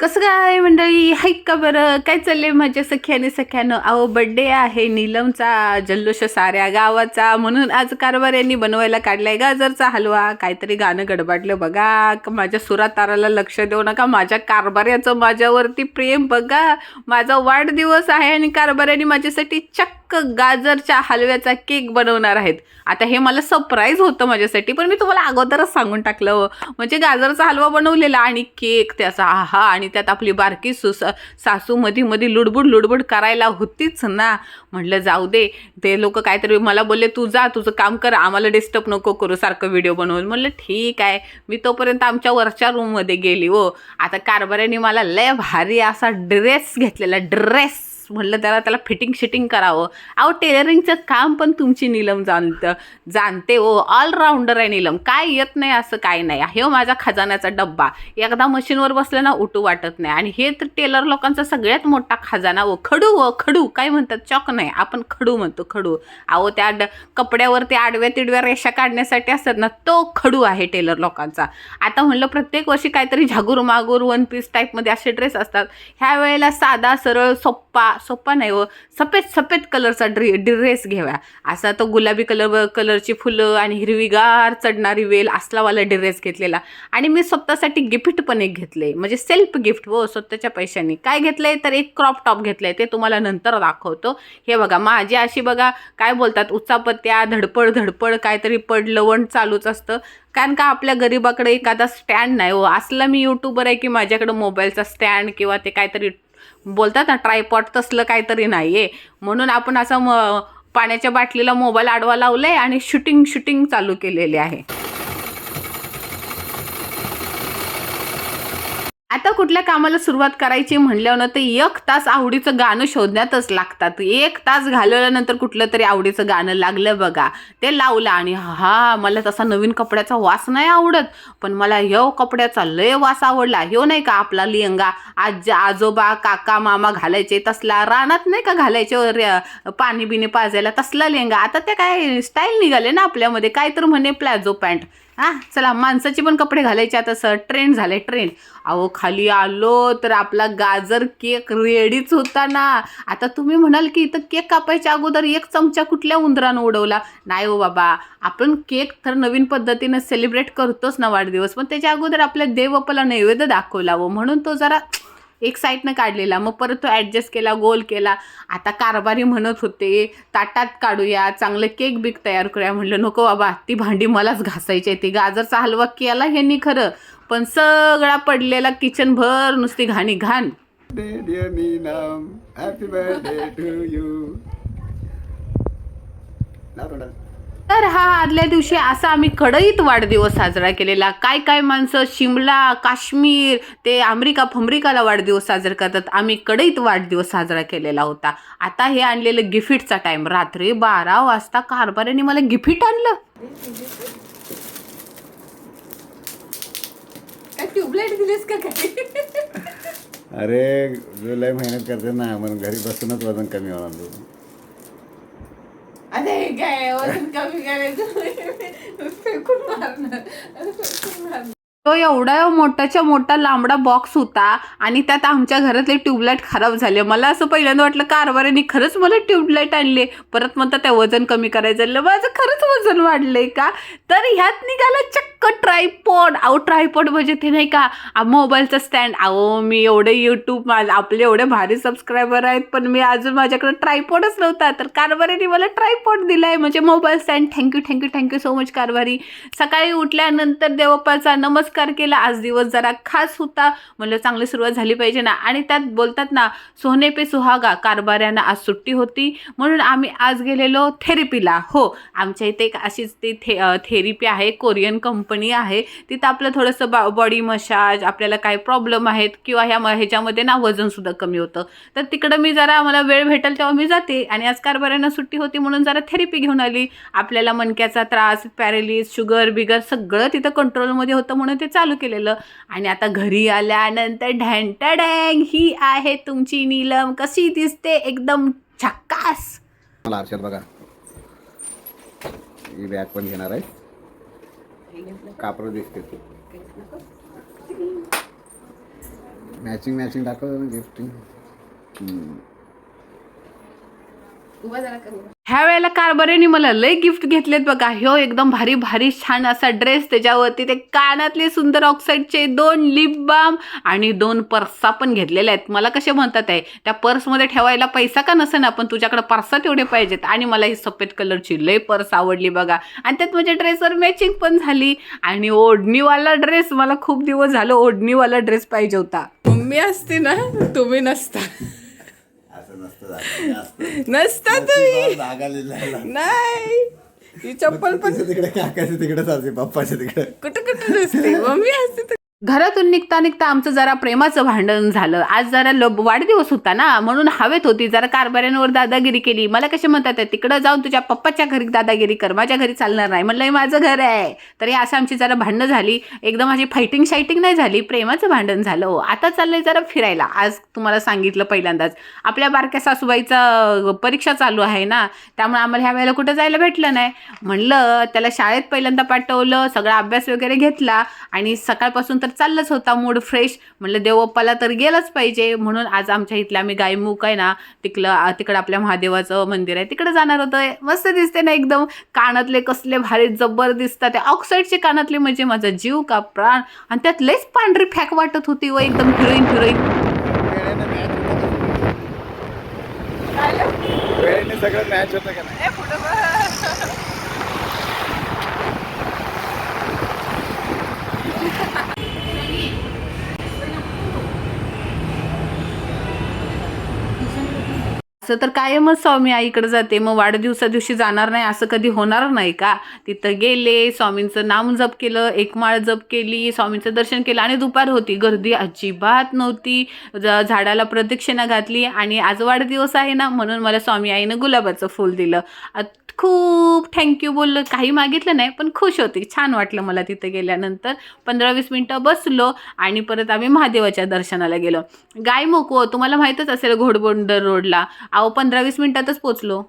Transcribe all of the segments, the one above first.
कसं काय मंडळी? हाय का बरं? काय चाललंय माझ्या सख्याने सख्यानं? अहो बड्डे आहे नीलमचा जल्लोष साऱ्या गावाचा. म्हणून आज कारभार यांनी बनवायला काढलाय गाजरचा हलवा. काहीतरी गाणं गडबडलं बघा. माझ्या सुराताराला लक्ष देऊ नका. माझ्या कारभाऱ्याचं माझ्यावरती प्रेम बघा. माझा वाढदिवस आहे आणि कारभार्याने माझ्यासाठी चक्क गाजरच्या हलव्याचा केक बनवणार आहेत. आता हे मला सरप्राईज होतं माझ्यासाठी पण मी तुम्हाला अगोदरच सांगून टाकलं हो. म्हणजे गाजरचा हलवा बनवलेला आणि केक त्याचा आहा आणि त्यात आपली बारकी सुस सासू मधी मधी लुडबुड लुडबुड करायला होतीच ना. म्हटलं जाऊ दे ते लोक काहीतरी मला बोलले तू जा तुझं काम कर आम्हाला डिस्टर्ब नको करू सारखं व्हिडिओ बनवून. म्हणलं ठीक आहे. मी तोपर्यंत आमच्या वरच्या रूममध्ये गेली हो. आता कारभाऱ्याने मला लय भारी असा ड्रेस घेतलेला ड्रेस म्हटलं त्याला त्याला फिटिंग शिटिंग करावं. अहो टेलरिंगचं काम पण तुमची नीलम जाणतं जाणते हो. ऑलराऊंडर आहे नीलम. काय येत नाही असं काय नाही. हे हो माझा खजान्याचा डब्बा. एकदा मशीनवर बसलं ना उठू वाटत नाही. आणि हे तर टेलर लोकांचा सगळ्यात मोठा खजाना व खडू व खडू. काय म्हणतात? चॉक नाही. आपण खडू म्हणतो खडू. अहो त्या ड कपड्यावरती आडव्या तिडव्या रेषा काढण्यासाठी असतात ना तो खडू आहे टेलर लोकांचा. आता म्हणलं प्रत्येक वर्षी काहीतरी झागूर मागूर वन पीस टाईपमध्ये असे ड्रेस असतात. ह्या वेळेला साधा सरळ सोप्पा सोपा नाही हो. सफेद सफेद कलरचा ड्रे ड्रेस घ्यावा असा तो गुलाबी कलर कलरची फुलं आणि हिरवीगार चढणारी वेल असलावाला ड्रेस घेतलेला. आणि मी स्वतःसाठी गिफ्ट पण एक घेतले. म्हणजे सेल्फ गिफ्ट हो स्वतःच्या पैशांनी. काय घेतलंय? तर एक क्रॉप टॉप घेतलंय. ते तुम्हाला नंतर दाखवतो. हे बघा माझी अशी बघा काय बोलतात? उचापत्या धडपड धडपड काहीतरी पडलवण चालूच असतं. कारण का आपल्या गरीबाकडे एखादा स्टँड नाही हो. असला मी यूट्यूबर आहे की माझ्याकडं मोबाईलचा स्टँड किंवा ते काहीतरी बोलतात ना ट्रायपॉट तसलं काहीतरी नाही आहे म्हणून आपण असं म पाण्याच्या बाटलीला मोबाईल आडवा लावलाय आणि शूटिंग शूटिंग चालू केलेली आहे. आता कुठल्या कामाला सुरुवात करायची म्हणल्यावर ना ते एक तास आवडीचं गाणं शोधण्यातच लागतात. एक तास घालवल्यानंतर कुठलं तरी आवडीचं गाणं लागलं बघा. ते लावलं आणि हा मला तसा नवीन कपड्याचा वास नाही आवडत. पण मला ह्यो कपड्याचा लय वास आवडला. ह्यो नाही का आपला लिंगा आजी आजोबा काका मामा घालायचे तसला रानात नाही का घालायचे रे- पाणी बिणी पाजायला तसला लेंगा आता ते काय स्टाईल निघाले ना आपल्यामध्ये. काय तर म्हणे प्लाझो पॅन्ट. हा चला माणसाचे पण कपडे घालायचे आता सर. ट्रेंड झाले ट्रेंड अहो खाली आलो तर आपला गाजर केक रेडीच होता ना. आता तुम्ही म्हणाल की इथं केक कापायच्या अगोदर एक चमचा कुठल्या उंदरानं उडवला? नाही हो बाबा. आपण केक तर नवीन पद्धतीनं सेलिब्रेट करतोच ना वाढदिवस. पण त्याच्या अगोदर आपल्या देवपला नैवेद्य दाखवला व म्हणून तो जरा एक साईडनं काढलेला. मग परत तो ॲडजस्ट केला गोल केला. आता कारभारी म्हणत होते ताटात काढूया चांगलं केक बिक तयार करूया. म्हणलं नको बाबा ती भांडी मलाच घासायची आहे ती गाजरचा हलवा केला ह्यांनी खरं. पण सगळा पडलेला किचन भर नुसती घाणी घाण. हॅपी बर्थडे टू यू तर हा आदल्या दिवशी असा आम्ही कडईत वाढदिवस साजरा केलेला. काय काय माणसं शिमला काश्मीर ते अमेरिका फमरिकाला वाढदिवस साजरा करतात आम्ही कडईत वाढदिवस साजरा केलेला होता. आता हे आणलेलं गिफ्टचा टाइम रात्री बारा वाजता कारभाऱ्याने मला गिफ्ट आणलं. ट्यूबलाईट दिलीस का काय अरे जुलै मेहनत करते ना म्हणून घरी बसूनच वजन कमी होणार. तुझं. अरे काय वजन कमी करायचं फेकून मारणार फेकून मारणार तो एवढा मोठाच्या मोठा लांबडा बॉक्स होता आणि त्यात आमच्या घरातले ट्यूबलाईट खराब झाले. मला असं पहिल्यांदा वाटलं कारभाराने खरंच मला ट्यूबलाईट आणले. परत म्हणतात त्या वजन कमी करायचं. माझं खरंच वजन वाढलंय का? तर ह्यात निघाला चक्क ट्रायपॉड अहो ट्रायपॉड म्हणजे ते नाही का मोबाईलचं स्टँड अहो मी एवढे यूट्यूब माझं आपले एवढे भारी सबस्क्रायबर आहेत पण मी अजून माझ्याकडे ट्रायपॉडच नव्हता. तर कारभारीने मला ट्रायपॉड दिलाय म्हणजे mobile stand thank you thank you thank you so much कारभारी. सकाळी उठल्यानंतर देवप्पाचा नमस्कार केला. आज दिवस जरा खास होता. म्हणलं चांगली सुरुवात झाली पाहिजे ना. आणि त्यात बोलतात ना सोने पे सुहागा कारभाऱ्यांना आज सुट्टी होती. म्हणून आम्ही आज गेलेलो थेरपीला हो आमच्या इथे एक अशीच ती थे थेरपी आहे कोरियन कंपनी आहे तिथं आपलं थोडंसं बा बॉडी मसाज आपल्याला काय प्रॉब्लेम आहेत किंवा ह्या ह्याच्यामध्ये ना वजनसुद्धा कमी होतं. तर तिकडं मी जरा मला वेळ भेटेल तेव्हा मी जाते आणि आज कारभाऱ्यांना सुट्टी होती म्हणून जरा थेरपी घेऊन आली. आपल्याला मणक्याचा त्रास पॅरेलिस शुगर बिगर सगळं तिथं कंट्रोलमध्ये होतं म्हणून ते चालू केलेलं. आणि आता घरी आल्यानंतर ढँटा डँग ही आहे तुमची नीलम. कशी दिसते? एकदम झक्कास मला बघा. ही बॅग पण घेणार आहे. कापड दिसते मॅचिंग मॅचिंग दाखव गिफ्टिंग ह्या वेळेला कारभारीने मला लय गिफ्ट घेतलेत बघा. ह्यो एकदम भारी भारी छान असा ड्रेस त्याच्यावरती ते कानातले सुंदर ऑक्साईडचे दोन लिप बाम आणि दोन पर्सा पण घेतलेल्या आहेत. मला कसे म्हणतात आहे त्या पर्समध्ये ठेवायला पैसा का नसेना पण तुझ्याकडे पर्सा तेवढे पाहिजेत. आणि मला ही सफेद कलरची लय पर्स आवडली बघा. आणि त्यात माझ्या ड्रेसवर मॅचिंग पण झाली. आणि ओढणीवाला ड्रेस मला खूप दिवस झालं ओढणीवाला ड्रेस पाहिजे होता. मम्मी असते ना तुम्ही नसता. नसतं जास्त. नसता तुम्ही. नाही ही चप्पल पण तिकडे काकाच्या तिकडेच असते पप्पाच्या तिकडे कुठं कुठं नसते मम्मी असते घरातून निघता निघता आमचं जरा प्रेमाचं भांडण झालं. आज जरा लब वाढदिवस होता ना म्हणून हवेत होती जरा कारभाऱ्यांवर दादागिरी केली. मला कसे म्हणतात आहे, तिकडं जाऊन तुझ्या पप्पाच्या घरी दादागिरी कर माझ्या घरी चालणार नाही. म्हणलं हे माझं घर आहे. तर हे असं आमची जरा भांडणं झाली. एकदम अशी फायटिंग शायटिंग नाही झाली प्रेमाचं भांडण झालं. हो आता चाललंय जरा फिरायला आज तुम्हाला सांगितलं पहिल्यांदाच. आपल्या बारक्या सासूबाईचा परीक्षा चालू आहे ना त्यामुळे आम्हाला ह्या वेळेला कुठं जायला भेटलं नाही. म्हणलं त्याला शाळेत पहिल्यांदा पाठवलं सगळा अभ्यास वगैरे घेतला आणि सकाळपासून तर चाललंच होता मूड फ्रेश. म्हणलं देवप्पाला तर गेलंच पाहिजे. म्हणून आज आमच्या इथल्या आम्ही गायमुख आहे ना तिकडं तिकडं आपल्या महादेवाचं मंदिर आहे. तिकडं जाणार होतं. मस्त दिसते ना एकदम. कानातले कसले भारी जबर दिसतात. ते ऑक्साईडचे कानातले म्हणजे माझा जीव का प्राण. आणि त्यात लयच पांढरी फॅक वाटत होती व एकदम हिरोईन हिरोईन. सगळं मॅच होतं का नाही? असं तर कायमच स्वामी आईकडे जाते. मग वाढदिवसा दिवशी जाणार नाही असं कधी होणार नाही का? तिथं गेले स्वामींचं नाम जप केलं एक माळ जप केली स्वामींचं दर्शन केलं आणि दुपार होती. गर्दी अजिबात नव्हती. ज- झाडाला प्रदक्षिणा घातली आणि आज वाढदिवस आहे ना म्हणून मला स्वामी आईनं गुलाबाचं फूल दिलं. खूप थँक्यू बोललं. काही मागितलं नाही पण खुश होती. छान वाटलं मला तिथं गेल्यानंतर. पंधरा वीस मिनटं बसलो आणि परत आम्ही महादेवाच्या दर्शनाला गेलो. गाय मोको तुम्हाला माहीतच असेल घोडबोंडर रोडला. अहो पंधरा वीस मिनटातच पोचलो.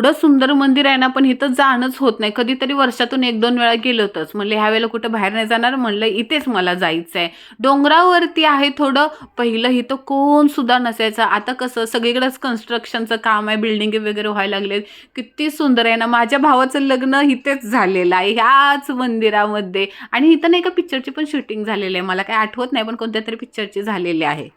एवढं सुंदर मंदिर आहे ना पण इथं जाणंच होत नाही. कधीतरी वर्षातून एक दोन वेळा गेलो होतंच. म्हणलं ह्या वेळेला कुठं बाहेर नाही जाणार? म्हणलं इथेच मला जायचं आहे डोंगरावरती आहे थोडं. पहिलं इथं कोण सुद्धा नसायचं. आता कसं सगळीकडेच कन्स्ट्रक्शनचं काम आहे बिल्डिंग वगैरे व्हायला लागलेत. किती सुंदर आहे ना. माझ्या भावाचं लग्न इथेच झालेलं आहे ह्याच मंदिरामध्ये. आणि इथं नाही का पिक्चरची पण शूटिंग झालेली आहे. मला काही आठवत नाही पण कोणत्या तरी पिक्चरची झालेली आहे.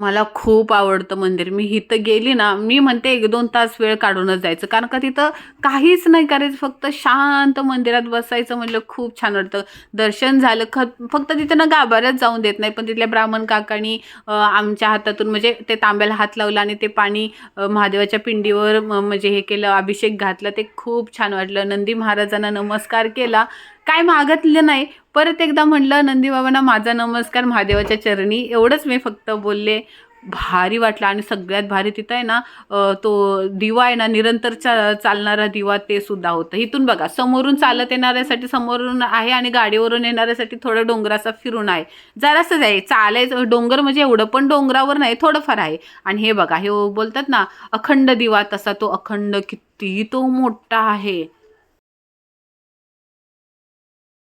मला खूप आवडतं मंदिर. मी इथं गेली ना मी म्हणते एक दोन तास वेळ काढूनच जायचं. कारण का तिथं काहीच नाही करायचं. फक्त शांत मंदिरात बसायचं म्हटलं खूप छान वाटतं. दर्शन झालं ख फक्त तिथं ना गाभाऱ्यात जाऊन देत नाही. पण तिथल्या ब्राह्मण काकांनी आमच्या हातातून म्हणजे ते तांब्याला हात लावला आणि ते पाणी महादेवाच्या पिंडीवर म्हणजे हे केलं अभिषेक घातला. ते खूप छान वाटलं. नंदी महाराजांना नमस्कार केला. काय मागतलं नाही. परत एकदा म्हटलं नंदीबाबांना माझा नमस्कार महादेवाच्या चरणी. एवढंच मी फक्त बोलले. भारी वाटलं आणि सगळ्यात भारी तिथं आहे ना तो दिवा आहे ना निरंतर चा चालणारा दिवा ते सुद्धा होतं. इथून बघा समोरून चालत येणाऱ्यासाठी समोरून आहे आणि गाडीवरून येणाऱ्यासाठी थोडं डोंगराचा फिरून आहे. जरासंच आहे चालायचं डोंगर म्हणजे एवढं पण डोंगरावर नाही थोडंफार आहे. आणि हे बघा हे बोलतात ना अखंड दिवा तसा तो अखंड किती तो मोठा आहे.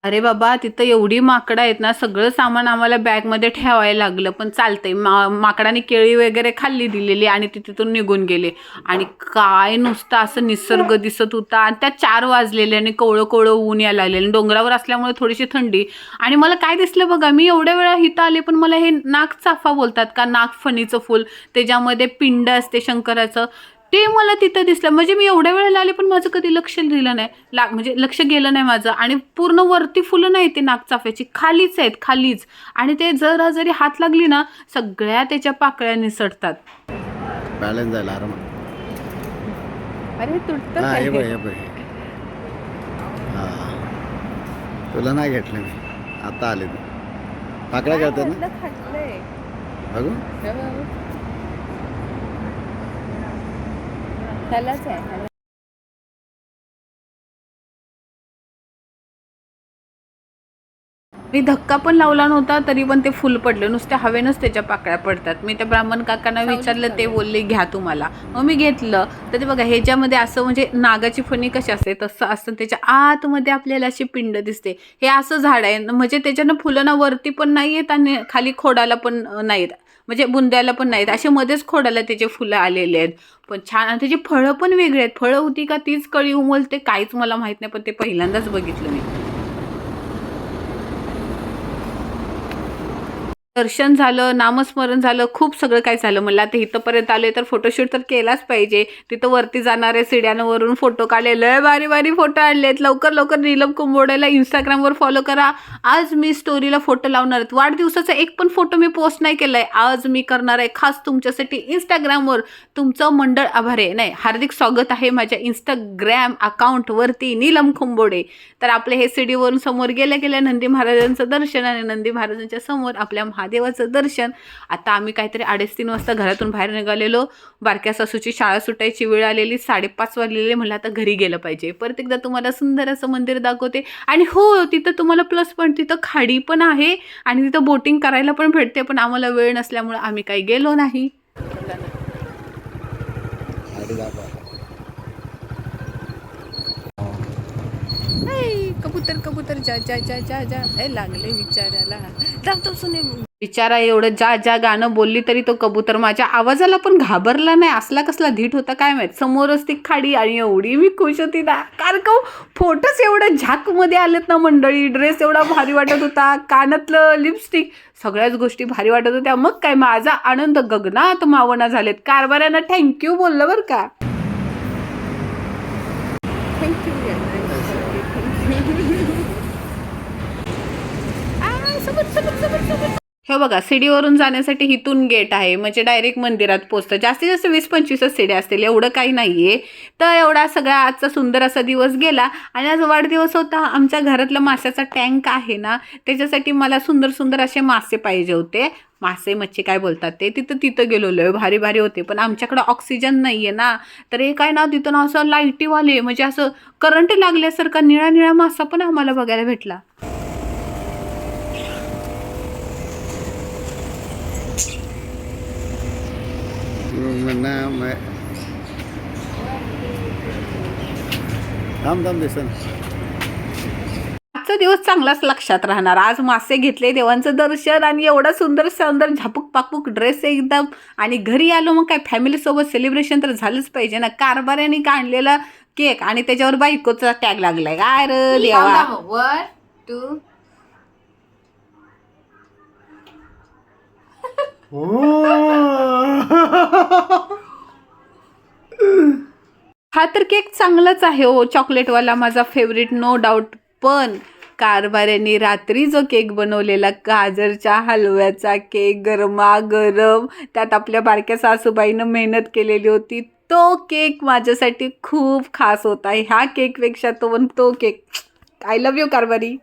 अरे बाबा तिथं एवढी माकडं आहेत ना सगळं सामान आम्हाला बॅगमध्ये ठेवायला लागलं पण चालतंय. मा माकडाने केळी वगैरे खाल्ली दिलेली आणि ती तिथून निघून गेले. आणि काय नुसतं असं निसर्ग दिसत होता. आणि त्या चार वाजलेले आणि कोवळं कोवळं ऊन यायला आणि डोंगरावर असल्यामुळे थोडीशी थंडी. आणि मला काय दिसलं बघा मी एवढ्या वेळा इथं आले पण मला हे नाक चाफा बोलतात का? नागफणीचं फुल. त्याच्यामध्ये पिंड असते शंकराचं. ते मला तिथं दिसलं. म्हणजे मी एवढ्या वेळेला आले पण माझं कधी लक्ष दिलं नाही. ला म्हणजे लक्ष गेलं नाही माझं. आणि पूर्ण वरती फुलं नाही ते नागचाफ्याची. खालीच आहेत खालीच. आणि ते जरा जरी हात लागली ना सगळ्या त्याच्या पाकळ्या निसटतात. बॅलन्स आरामात. अरे हा हे बघ हे बघ हा. तुला नाही घेतलं मी. आता आले तू पाकळ्या करतात ना? बघू. त्यालाच आहे मी धक्का पण लावला नव्हता तरी पण ते फुल पडलं. नुसत्या हवेनंच त्याच्या पाकळ्या पडतात. मी त्या ब्राह्मण काकांना विचारलं ते बोलले घ्या तुम्हाला. मग मी घेतलं. तर ते बघा ह्याच्यामध्ये असं म्हणजे नागाची फणी कशी असते तसं असतं. त्याच्या आतमध्ये आपल्याला अशी पिंड दिसते. हे असं झाड आहे. म्हणजे त्याच्यानं फुलं ना वरती पण नाही येत आणि खाली खोडाला पण अं, नाही येत म्हणजे बुंद्याला पण नाहीत असे मध्येच खोडाला त्याचे फुलं आलेले आहेत. पण छान आणि त्याची फळं पण वेगळी आहेत. फळं होती का तीच कळी उमलते काहीच मला माहीत नाही. पण ते पहिल्यांदाच बघितलं मी. दर्शन झालं नामस्मरण झालं खूप सगळं काय झालं. मला आता इथंपर्यंत आले तर फोटोशूट तर केलाच पाहिजे. तिथं वरती जाणारे सिड्यांवरून फोटो काढले. लय बारी बारी फोटो आणलेत. लवकर लवकर नीलम कुंभोड्याला इंस्टाग्रामवर फॉलो करा. आज मी स्टोरीला फोटो लावणार आहेत वाढदिवसाचा एक पण फोटो मी पोस्ट नाही केलाय. आज मी करणार आहे खास तुमच्यासाठी इंस्टाग्रामवर तुमचं मंडळ आभार आहे. नाही हार्दिक स्वागत आहे माझ्या इंस्टाग्रॅम अकाउंटवरती नीलम कुंबोडे. तर आपले हे सीडीवरून समोर गेल्या गेल्या नंदी महाराजांचं दर्शन आणि नंदी महाराजांच्या समोर आपल्या महादेवाचं दर्शन. आता आम्ही काहीतरी अडीच तीन वाजता घरातून बाहेर निघालेलो. बारक्या सासूची शाळा सुटायची वेळ आलेली. साडेपाच वाजलेले. म्हणलं आता घरी गेलं पाहिजे. परत एकदा तुम्हाला सुंदर असं मंदिर दाखवते. आणि हो तिथं तुम्हाला प्लस पॉईंट तिथं खाडी पण आहे. आणि तिथं बोटिंग करायला पण भेटते. पण आम्हाला वेळ नसल्यामुळे आम्ही काही गेलो नाही. ऐ, कबूतर कबूतर जा जा जा जा जा. ए लागले विचारायला. जातो सुने. विचारा एवढं जा जा गाणं बोलली तरी तो कबूतर माझ्या आवाजाला पण घाबरला नाही. असला कसला धीट होता काय माहीत. समोरच ती खाडी आणि एवढी मी खुश होती ना. कारण का हो, फोटोच एवढं झाकमध्ये आलेत ना मंडळी. ड्रेस एवढा भारी वाटत होता. कानातलं लिपस्टिक सगळ्याच गोष्टी भारी वाटत होत्या. मग काय? माझा आनंद गगनात मावना झालेत. कारभाऱ्यांना थँक्यू बोललं बरं का थँक्यू हे बघा सीडीवरून जाण्यासाठी हिथून गेट आहे. म्हणजे डायरेक्ट मंदिरात पोचतं जास्तीत जास्त वीस पंचवीसच सीड्या असतील. एवढं काही नाही आहे तर एवढा सगळा आजचा सुंदर असा दिवस गेला. आणि आज वाढदिवस होता. आमच्या घरातला माशाचा टँक आहे ना त्याच्यासाठी मला सुंदर सुंदर असे मासे पाहिजे होते. मासे मच्छी काय बोलतात ते? तिथं तिथं गेलेलो आहे. भारी भारी होते. पण आमच्याकडं ऑक्सिजन नाही आहे ना. तर हे काय ना तिथं ना असं लाईटीवाले म्हणजे असं करंट लागल्यासारखा निळा निळा मासा पण आम्हाला बघायला भेटला. म्हणा थांब थांब दिसन आजचा दिवस चांगलाच लक्षात राहणार. आज मासे घेतले देवांचं दर्शन आणि एवढा सुंदर सुंदर झापूक पाकूक ड्रेस एकदम. आणि घरी आलो मग काय फॅमिलीसोबत सेलिब्रेशन तर झालंच पाहिजे ना. कारभाऱ्याने काढलेला केक आणि त्याच्यावर बायकोचा टॅग लागलाय. काय रे देवा? वन टू हा तर केक चांगलाच आहे हो चॉकलेटवाला माझा फेवरेट नो डाऊट पण कारभाऱ्याने रात्री जो केक बनवलेला गाजरच्या हलव्याचा केक गरमा गरम त्यात आपल्या बारक्या सासूबाईनं मेहनत केलेली होती तो केक माझ्यासाठी खूप खास होता. ह्या केकपेक्षा तो पण तो केक. आय लव्ह यू कारभारी.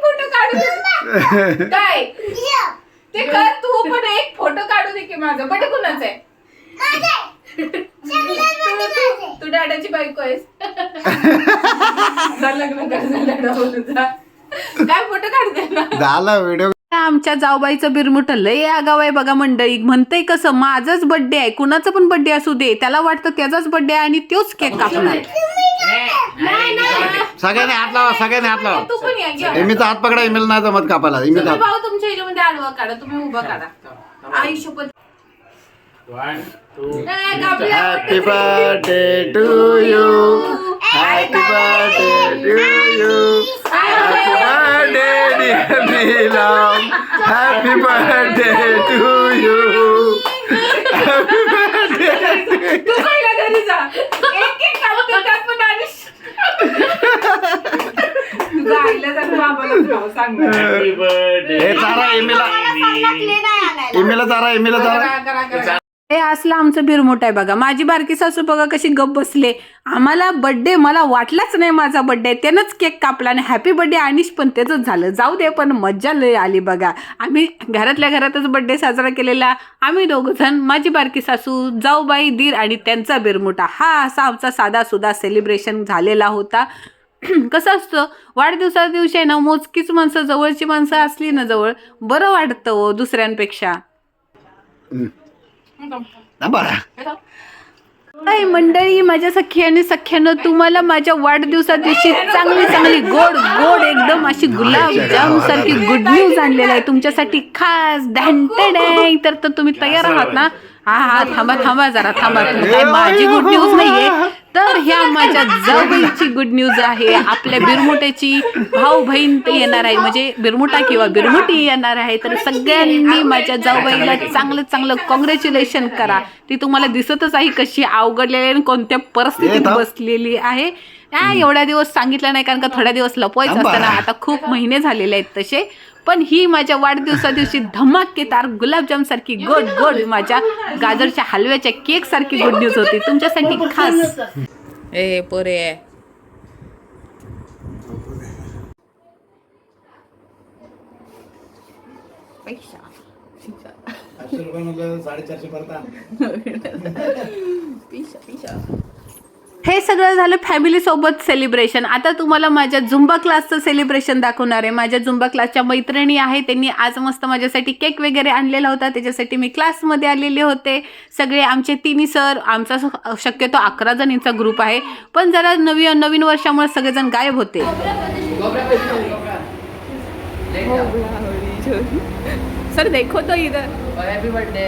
फोटो काढ काय? ते कर तू पण एक फोटो काढू दे की माझा. बटे कुणाचा आहे? तू डाडाची बायको आहेस. जा लग्न कर जा लग्न करून जा. काय फोटो काढते ना झाला व्हिडिओ आमच्या जाऊबाईचं बिरमुट लय आगाव आहे बघा मंडळी. म्हणतंय कसं माझाच बर्थडे आहे कुणाचा पण बर्थडे असू दे त्याला वाटतं त्याचाच बर्थडे आहे आणि तोच केक कापणार सगळ्यांनी हात लावा सगळ्यांनी हात लावा. तू पण या घ्या. एमीचा हात पकडा एमीला नाही जमत कापायला. तुम्ही हात भाऊ तुमच्या ह्याच्यामध्ये आडवा काढा तुम्ही उभा काढा. टू ए, कापल्या. Happy birthday to you happy birthday to you happy birthday dear Neelam happy birthday to you तू पहिल्या घरी जा एक एक काढतो त्यात पण आलीस तुझं आईला जर बाबाला नाव सांगणार हॅपी बर्थडे हे चारा एमीला एमीला चारा एमीला चारा करा, करा, हे असलं आमचं बिरमोट आहे बघा. माझी बारकी सासू बघा कशी गप बसले. आम्हाला बड्डे मला वाटलाच नाही माझा बड्डे आहे त्यानंच केक कापला आणि हॅपी बड्डे अनिश पण त्याचंच झालं. जाऊ दे पण मज्जा लय आली बघा. आम्ही घरातल्या घरातच बड्डे साजरा केलेला. आम्ही दोघं जण माझी बारकी सासू जाऊबाई दीर आणि त्यांचा बिरमोटा हा असा आमचा साधा सुधा सेलिब्रेशन झालेला होता. कसं असतं वाढदिवसा दिवशी आहे ना मोजकीच माणसं जवळची माणसं असली ना जवळ बरं वाटतं हो दुसऱ्यांपेक्षा. काय मंडळी माझ्या सखी आणि सख्यानं तुम्हाला माझ्या वाढदिवसा दिवशी चांगली चांगली गोड गोड एकदम अशी गुलाबजाम सारखी गुड न्यूज आणलेला आहे. तुमच्यासाठी खास डॅन्टेड तर तर तुम्ही तयार आहात ना? हा हा थांबा थांबा जरा थांबा. काय माझी गुड न्यूज नाहीये. तर ह्या माझ्या जाऊबाईची गुड न्यूज आहे. आपल्या बिरमुट्याची भाऊ बहीण ते येणार आहे. म्हणजे बिरमुटा किंवा बिरमुटी येणार आहे. तर सगळ्यांनी माझ्या जाऊबाईला चांगलं चांगलं कॉंग्रॅच्युलेशन करा. ती तुम्हाला दिसतच आहे कशी अवघडलेली आणि कोणत्या परिस्थितीत. बसलेली आहे. एवढ्या दिवस सांगितलं नाही कारण का थोड्या दिवस लपवायचं थांबा. असतं ना. आता खूप महिने झालेले आहेत तसे. पण ही माझ्या वाढदिवसा दिवशी धमाकेदार गुलाबजाम सारखी गोड गोड माझ्या गाजरच्या हलव्याच्या केक सारखी गुड न्यूज होती. तुमच्यासाठी खास. ए पोरे. साडेचारशे पर्यंत हे सगळं झालं फॅमिलीसोबत सेलिब्रेशन आता तुम्हाला माझ्या झुंबा क्लासचं सेलिब्रेशन दाखवणार आहे. माझ्या झुंबा क्लासच्या मैत्रिणी आहे त्यांनी आज मस्त माझ्यासाठी केक वगैरे आणलेला होता. त्याच्यासाठी मी क्लासमध्ये आलेले होते. सगळे आमचे तिन्ही सर आमचा शक्यतो अकरा जणींचा ग्रुप आहे. पण जरा नवी नवीन वर्षामुळे सगळेजण गायब होते. सर देखो तो इधर हैप्पी बर्थडे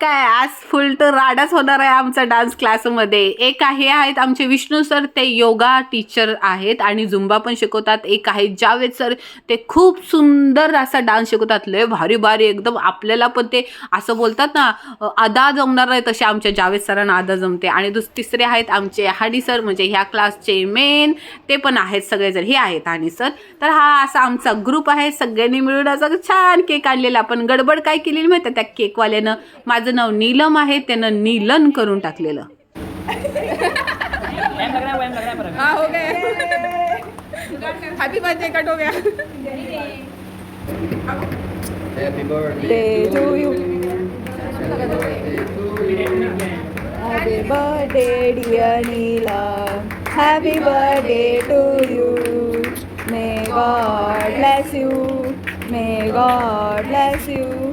काय आज फुल तर राडाच होणार आहे आमचा डान्स क्लासमध्ये एक आहे आहेत आमचे विष्णू सर ते योगा टीचर आहेत आणि झुंबा पण शिकवतात. एक आहे जावेद सर ते खूप सुंदर असा डान्स शिकवतात. लय भारी भारी एकदम आपल्याला पण ते असं बोलतात ना अ, अदा जमणार नाही तसे आमच्या जावेद सरांना अदा जमते. आणि दुस तिसरे आहेत आमचे हाडी सर म्हणजे ह्या क्लासचे मेन ते पण आहेत सगळेजण. हे आहेत हाडी सर तर हा असा आमचा ग्रुप आहे. सगळ्यांनी मिळून असा छान केक आणलेला. पण गडबड काय केलेली माहिती आहे त्या केकवाल्यानं माझं माझं नाव नीलम आहे त्यानं नीलन करून टाकलेलं. Happy birthday to you may God bless you may God bless you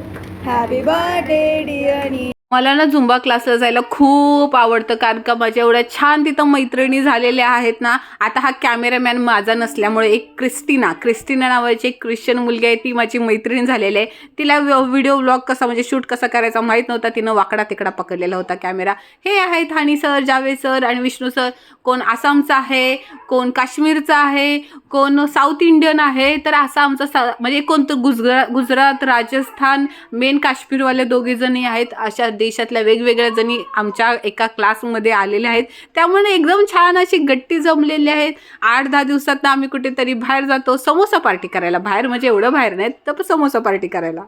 happy birthday dear നീ मला ना झुंबा क्लासला जायला खूप आवडतं कारण का माझ्या एवढ्या छान तिथं मैत्रिणी झालेल्या आहेत ना. आता हा कॅमेरामॅन माझा नसल्यामुळे एक क्रिस्टिना क्रिस्टिना नावाची एक ख्रिश्चन मुलगी आहे ती माझी मैत्रीण झालेली आहे. तिला व्हिडिओ ब्लॉग कसा म्हणजे शूट कसा करायचा माहीत नव्हता. तिनं वाकडा तिकडा पकडलेला होता कॅमेरा. हे आहेत हानी सर जावे सर आणि विष्णू सर. कोण आसामचा आहे कोण काश्मीरचा आहे कोण साऊथ इंडियन आहे तर असा आमचा सा म्हणजे कोणतं गुजरा गुजरात राजस्थान मेन काश्मीरवाले दोघेजणी आहेत. अशा देशातल्या वेगवेगळ्या जणी आमच्या एका क्लासमध्ये आलेल्या आहेत. त्यामुळे एकदम छान अशी गट्टी जमलेली आहेत. आठ दहा दिवसात आम्ही कुठेतरी बाहेर जातो. समोसा पार्टी करायला. बाहेर म्हणजे एवढं बाहेर नाहीत तर समोसा पार्टी करायला.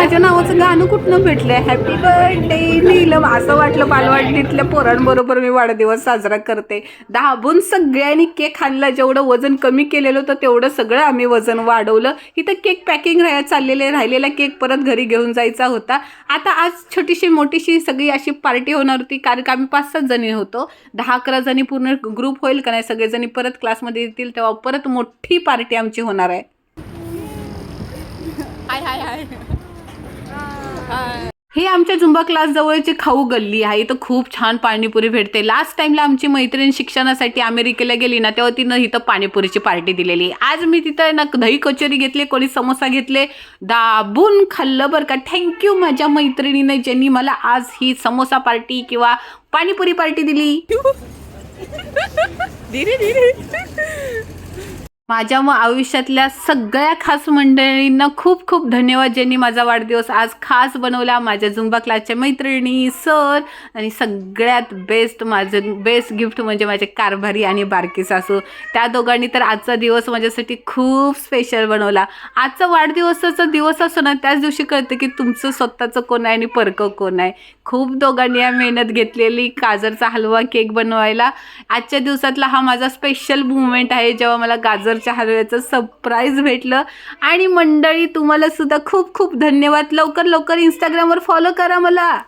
माझ्या नावाचं गाणं कुठनं भेटलंय? Happy birthday Neelam. असं वाटलं बालवाडीतल्या पोरांबरोबर मी वाढदिवस साजरा करते. दाबून सगळ्यांनी केक आणला जेवढं वजन कमी केलेलं होतं तेवढं सगळं आम्ही वजन वाढवलं. इथं केक पॅकिंग राहायला चाललेले राहिलेला केक परत घरी घेऊन जायचा होता. आता आज छोटीशी मोठीशी सगळी अशी पार्टी होणार होती कारण का आम्ही पाच सात जणी होतो. दहा अकरा जणी पूर्ण ग्रुप होईल का नाही सगळेजणी परत क्लासमध्ये येतील तेव्हा परत मोठी पार्टी आमची होणार आहे. हाय हाय हाय. ही आमच्या झुंबा क्लास जवळची खाऊ गल्ली आहे. इथं खूप छान पाणीपुरी भेटते. लास्ट टाइमला आमची मैत्रीण शिक्षणासाठी अमेरिकेला गेली ना तेव्हा तिनं इथं पाणीपुरीची पार्टी दिलेली. आज मी तिथं ना दही कचोरी घेतली कोणी समोसा घेतले. दाबून खाल्लं बरं का. थँक्यू माझ्या मैत्रिणीने ज्यांनी मला आज ही समोसा पार्टी किंवा पाणीपुरी पार्टी दिली. धीरे धीरे. माझ्या मग आयुष्यातल्या सगळ्या खास मंडळींना खूप खूप धन्यवाद ज्यांनी माझा वाढदिवस आज खास बनवला. माझ्या झुंबा क्लासच्या मैत्रिणी सर आणि सगळ्यात बेस्ट माझं बेस्ट गिफ्ट म्हणजे माझे कारभारी आणि बारकी सासू. त्या दोघांनी तर आजचा दिवस माझ्यासाठी खूप स्पेशल बनवला. आजचा वाढदिवसाचा दिवस असो ना त्याच दिवशी कळतं की तुमचं स्वतःचं कोण आहे आणि परकं कोण आहे. खूप दोघांनी या मेहनत घेतलेली गाजरचा हलवा केक बनवायला. आजच्या दिवसातला हा माझा स्पेशल मुवमेंट आहे जेव्हा मला गाजर गाजरच्या हलव्याचं सरप्राईज भेटलं. आणि मंडळी तुम्हाला सुद्धा खूप खूप धन्यवाद. लवकर लवकर इंस्टाग्रामवर फॉलो करा मला.